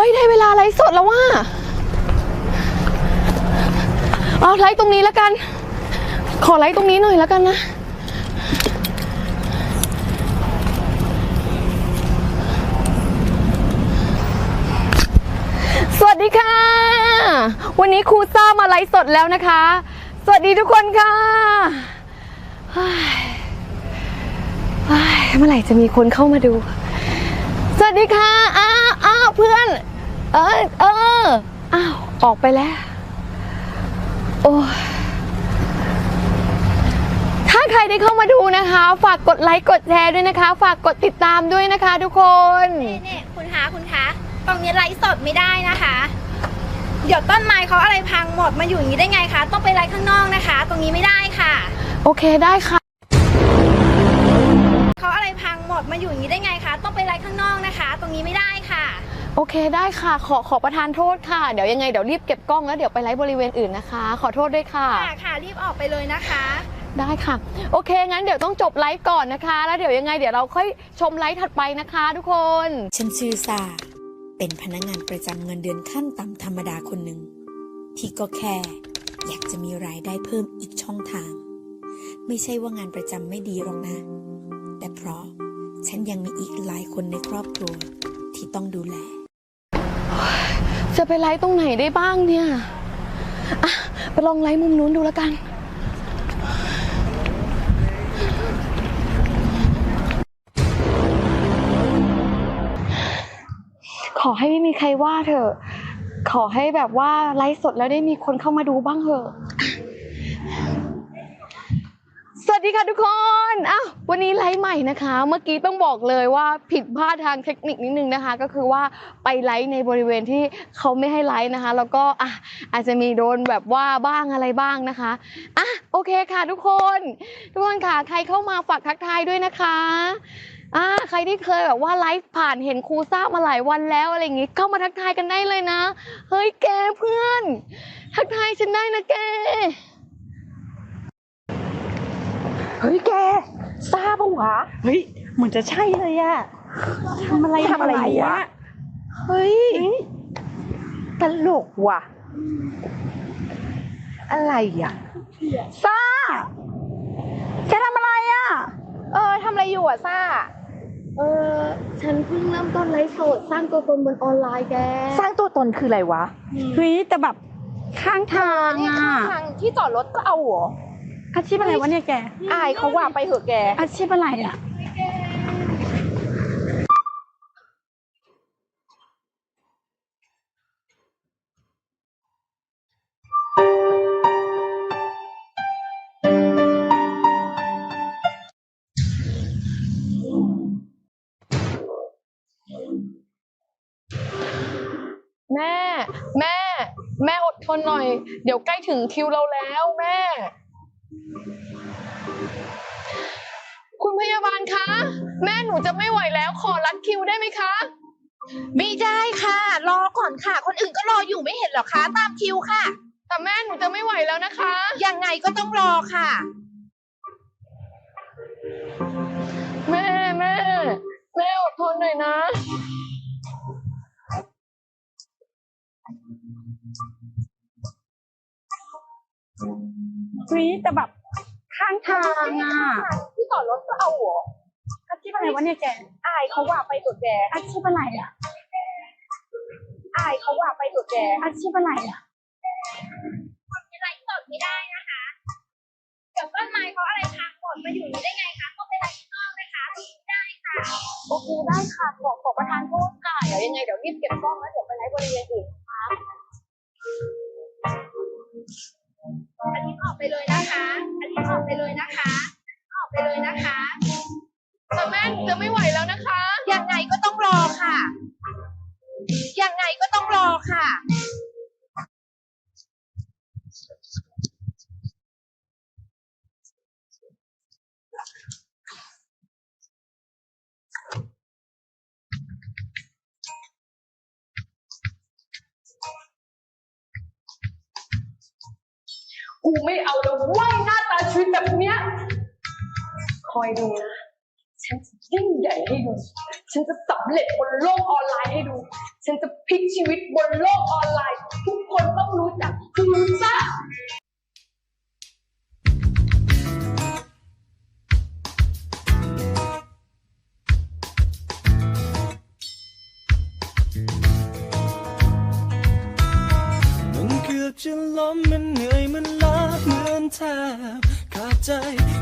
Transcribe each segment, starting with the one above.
ฮ้ยได้เวลาไลฟ์สดแล้วว่ะเอาไลฟ์ตรงนี้แล้วกัน ขอไลฟ์ตรงนี้หน่อยแล้วกันนะสวัสดีค่ะ วันนี้ครูซ่ามาไลฟ์สดแล้วนะคะ สวัสดีทุกคนค่ะเมื่อไหร่จะมีคนเข้ามาดู สวัสดีค่ะ เพื่อน เออเอออ้าวออกไปแล้ว โอ้ยถ้าใครได้เข้ามาดูนะคะ ฝากกดไลค์กดแชร์ด้วยนะคะ ฝากกดติดตามด้วยนะคะ ทุกคนนี่นี่คุณคะคุณคะตรงนี้ไลฟ์สดไม่ได้นะคะ เดี๋ยวต้นไม้เขาอะไรพังหมดมาอยู่อย่างนี้ได้ไงคะ ต้องไปไลฟ์ข้างนอกนะคะ ตรงนี้ไม่ได้ค่ะ โอเคได้ค่ะเขาอะไรพังหมดมาอยู่อย่างนี้ได้ไงคะ ต้องไปไลฟ์ข้างนอกนะคะ ตรงนี้ไม่ได้ค่ะ โอเคได้ค่ะ ขอขอประทานโทษค่ะ เดี๋ยวยังไงเดี๋ยวรีบเก็บกล้องแล้วเดี๋ยวไปไลฟ์บริเวณอื่นนะคะ ขอโทษด้วยค่ะ ค่ะค่ะรีบออกไปเลยนะคะ ได้ค่ะ โอเค งั้นเดี๋ยวต้องจบไลฟ์ก่อนนะคะ แล้วเดี๋ยวยังไงเดี๋ยวเราค่อยชมไลฟ์ถัดไปนะคะทุกคน ฉันชื่อซาเป็นพนักงานประจำเงินเดือนขั้นต่ำธรรมดาคนหนึ่งที่ก็แค่ อยากจะมีรายได้เพิ่มอีกช่องทาง ไม่ใช่ว่างานประจำไม่ดีหรอกนะ แต่เพราะฉันยังมีอีกหลายคนในครอบครัวที่ต้องดูแล จะไปไลฟ์ตรงไหนได้บ้างเนี่ยอะไปลองไลฟ์มุมนู้นดูแล้วกัน ขอให้ไม่มีใครว่าเถอะ ขอให้แบบว่าไลฟ์สดแล้วได้มีคนเข้ามาดูบ้างเถอะ สวัส ดีค่ะทุกคน อ้าว วันนี้ไลฟ์ใหม่นะคะ เมื่อกี้ต้องบอกเลยว่าผิดพลาดทางเทคนิคนิดนึงนะคะ ก็คือว่าไปไลฟ์ในบริเวณที่เขาไม่ให้ไลฟ์นะคะ แล้วก็อะอาจจะมีโดนแบบว่าบ้างอะไรบ้างนะคะ อะโอเคค่ะทุกคน ทุกคนค่ะ ใครเข้ามาฝากทักทายด้วยนะคะอ่าใครที่เคยแบบว่าไลฟ์ผ่านเห็นครูทราบมาหลายวันแล้วอะไรอย่างงี้เข้ามาทักทายกันได้เลยนะ เฮ้ยแกเพื่อน ทักทายฉันได้นะแก เฮ้ยแกทราบปะวะเฮ้ยเหมือนจะใช่เลยอะทำอะไรทำอะไรวะเฮ้ยตลกว่ะ อะไรอะซ่าแกทำอะไรอะ เออทำอะไรอยู่อะซ่าเออฉันเพิ่งเริ่มต้นไลฟ์สดสร้างตัวตนบนออนไลน์แก สร้างตัวตนคืออะไรวะเฮ้ยแต่แบบข้างทางอะทางที่จอดรถก็เอาเหรอ อาชีพอะไรวะเนี่ยแก อายเขาว่าไปเถอะแก อาชีพอะไรอะ แม่ แม่ แม่อดทนหน่อย เดี๋ยวใกล้ถึงคิวเราแล้วแม่ คุณพยาบาลคะ แม่หนูจะไม่ไหวแล้วขอรัดคิวได้ไหมคะ ไม่ได้ค่ะ รอก่อนค่ะ คนอื่นก็รออยู่ไม่เห็นเหรอคะตามคิวค่ะ แต่แม่หนูจะไม่ไหวแล้วนะคะ ยังไงก็ต้องรอค่ะ แม่แม่แม่อดทนหน่อยนะ เฮ้ยแต่แบบข้างทางอะที่จอดรถก็เอาเหรออาชีพอะไรวะเนี่ยแกอายเขาว่าไปเถอะแกอาชีพอะไรอะอายเขาว่าไปเถอะแกอาชีพอะไรอะไลฟ์สดไม่ได้นะคะเดี๋ยวต้นไม้เขาอะไรพังหมดมาอยู่อย่างนี้ได้ไงคะต้องไปไลฟ์ข้างนอกนะคะตรงนี้ไม่ได้ค่ะโอเคได้ค่ะขอขอประทานโทษค่ะเดี๋ยวยังไงเดี๋ยวรีบเก็บกล้องแล้วเดี๋ยวไปไลฟ์บริเวณอื่นนะคะอัน อันนี้ออกไปเลยนะคะ ออกไปเลยนะคะแต่แม่หนูจะไม่ไหวแล้วนะคะ ยังไงก็ต้องรอค่ะ ยังไงก็ต้องรอค่ะ กูไม่เอาแล้วเว้ยหน้าตา ชีวิตแบบเนี้ย คอยดูนะ ฉันจะยิ่งใหญ่ให้ดู ฉันจะสำเร็จบนโลกออนไลน์ให้ดู ฉันจะพลิกชีวิตบนโลกออนไลน์ ทุกคนต้องรู้จักคือซ่ามันเกือบจะล้มมันเหนื่อยมันล้า แทบขาดใจ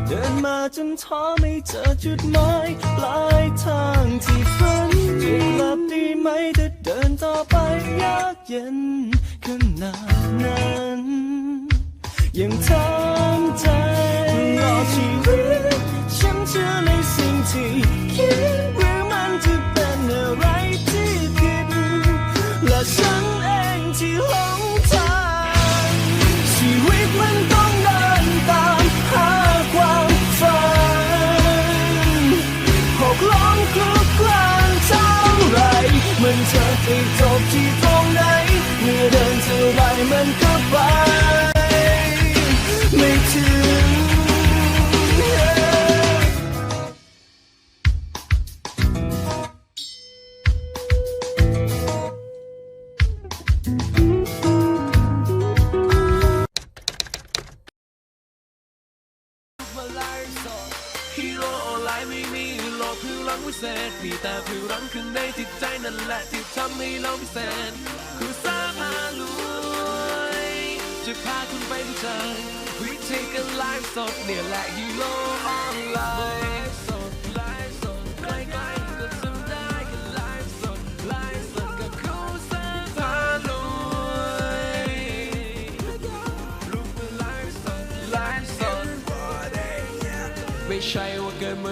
เดินมาจนท้อไม่เจอจุดหมายปลายทางที่ฝันจะกลับดีไหมถ้าเดินต่อไปยากเย็นขนาดนั้นยังทำใจรอชีวิตฉันเชื่อในสิ่งที่คิดหรือมันจะเป็นอะไรที่ผิดและฉันเองที่หลงทางชีวิตมัน เธอไปจบที่ตรงไหน เมื่อเดินเท่าไรมันก็ ในจิตใจนั่นแหละที่ทำให้เราพิเศษคือสามารวยจะพาคุณไปรู้จักวิธีการไลฟ์สดเนี่ยแหละฮีโร่ออนไลน์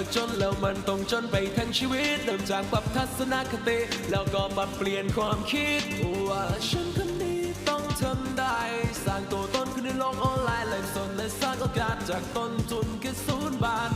อจนแล้วมันต้องจนไปทั้งชีวิตเริ่มจากปรับทัศนคติ แล้วก็ปรับเปลี่ยนความคิด ว่าฉันคนนี้ต้องทำได้ สร้างตัวตนขึ้นในโลกออนไลน์ไลฟ์สดและสร้างโอกาสจากต้นทุนกี่ศูนย์บาท